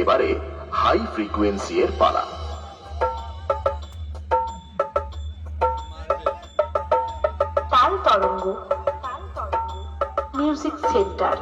এবারে high frequency এর পালা। তাল তরঙ্গ। মিউজিক সেন্টার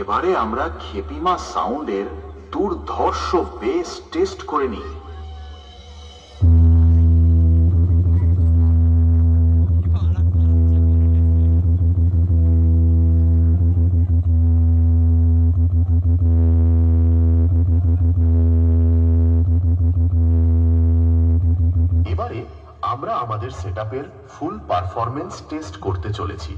এবারে আমরা খেপিমা সাউন্ডের দুর্ধর্ষ বেস টেস্ট করে নিই। আমরা আমাদের সেটআপের ফুল পারফরম্যান্স টেস্ট করতে চলেছি।